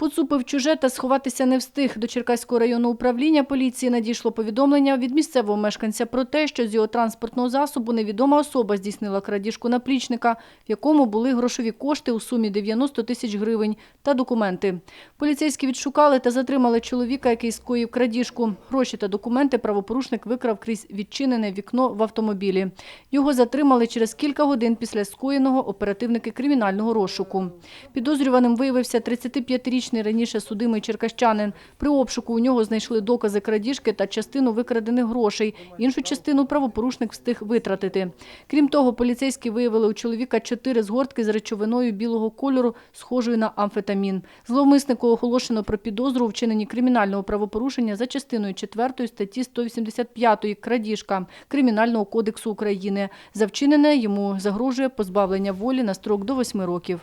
Поцупив чуже та сховатися не встиг. До Черкаського районного управління поліції надійшло повідомлення від місцевого мешканця про те, що з його транспортного засобу невідома особа здійснила крадіжку наплічника, в якому були грошові кошти у сумі 90 тисяч гривень та документи. Поліцейські відшукали та затримали чоловіка, який скоїв крадіжку. Гроші та документи правопорушник викрав крізь відчинене вікно в автомобілі. Його затримали через кілька годин після скоєного оперативники кримінального розшуку. Підозрюваним виявився 35-річний раніше судимий черкащанин. При обшуку у нього знайшли докази крадіжки та частину викрадених грошей. Іншу частину правопорушник встиг витратити. Крім того, поліцейські виявили у чоловіка чотири згортки з речовиною білого кольору, схожою на амфетамін. Зловмиснику оголошено про підозру у вчиненні кримінального правопорушення за частиною 4 статті 185 «Крадіжка» Кримінального кодексу України. За вчинене йому загрожує позбавлення волі на строк до 8 років.